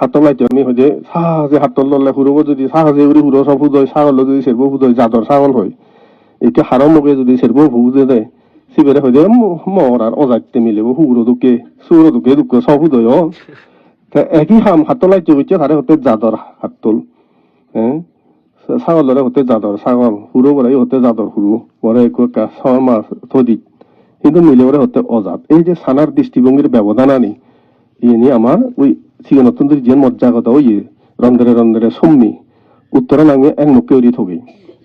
হাতলাইতে আমি হয়ে সাহায্যে হাতল ললে হুরব যদি সাহায্যে উড়ি হুরো সব হুদয় ছাগল যদি সেরব হুদয় জাদর ছাগল হয় এতিয়া হাৰৰ মুখে যদি সেরব হুদে দেয় সিবেরে হয়ে মর আর অজাকতে মিলিব হুগুরো দুকে, সুরো দুকে দুকে, সব হুদয় একই হাম হাতলাইতে হইছে তারে হতে জাদর হাতল হ্যাঁ? ছাগলরে হতে জাদর ছাগল হুরো বলে হতে জাদর হুরু বলে মাস থদিক কিন্তু মিলে ওরে হতে অজাত। এই যে সানার দৃষ্টিভঙ্গির ব্যবধান আনি ইনি আমার ওই সিগনতন্ত্র যে মজ্জাগত ওই রন্ধরে রন্ধরে সম্মি উত্তরাণ আমি এক মুখে উড়ি থবি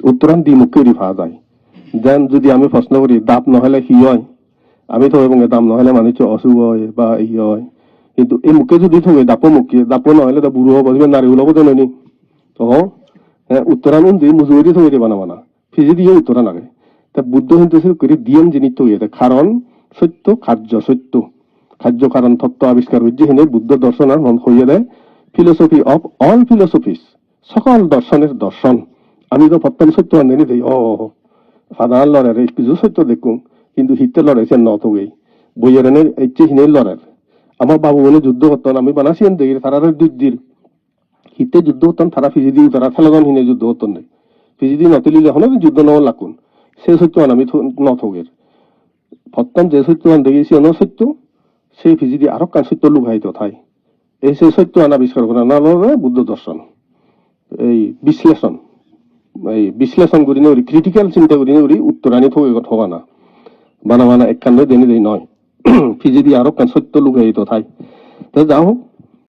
উত্তরাণ দ্বি মুখে উড়ি পাওয়া যায় যেন যদি আমি প্রশ্ন করি দাপ নহলে সি হয় আমি তো এবং দাম নহলে মানুষ অসুখ হয় বা ই হয় কিন্তু এই মুখে যদি থবে দাপো মুখে দাপো নহলে তা বুড়ো হব নারী ওলাব ননি তো উত্তরাণ দি মুজুরি থবে দিবা না মানা ফিজি দিয়ে উত্তরাণ আগে তা বুদ্ধ হিন্দু করে দিয়ম জিনিস তৈরি কারণ সত্য কার্য সত্য কার্য কারণ তত্ত্ব আবিষ্কার হয়েছে হেনে বুদ্ধ দর্শন আর মন দেয়। ফিলোসফি অফ অল ফিলোসফিস সকল দর্শনের দর্শন। আমি তো প্রথম সত্য আনেনি দেই ও সাধারণ লড়ারে কিছু সত্য দেখুন কিন্তু হিতে লড়াইছে নত গই বইয়ের এনে এইচে হিনে লড়ার আমার বাবু বলে যুদ্ধ করতেন আমি বানাসিয়ান দেখি তারা যুদ্ধের হিতে যুদ্ধ করতেন তারা ফিজি দিয়ে তারা খেলাগন হিনে যুদ্ধ করতেন নাই ফিজি দিয়ে নতুলিলে হলে যুদ্ধ নও লাগুন সে সত্য আমি নথগের প্রথম যে সত্য আন দেখেছি অন্য সত্য সেই ভিজিদি আরও সত্য লুকাইত থাই। এই সেই সত্য আন আবিষ্কার করা না বুদ্ধ দর্শন। এই বিশ্লেষণ। এই বিশ্লেষণ করি না ক্রিটিক্যাল চিন্তা করি না উত্তরানি থাকে ঠগা না। বানা বানা এক কান্ড দেনি দেই নয়। ফিজিদি আরও কান সত্য লুকাইত থাই। তো হোক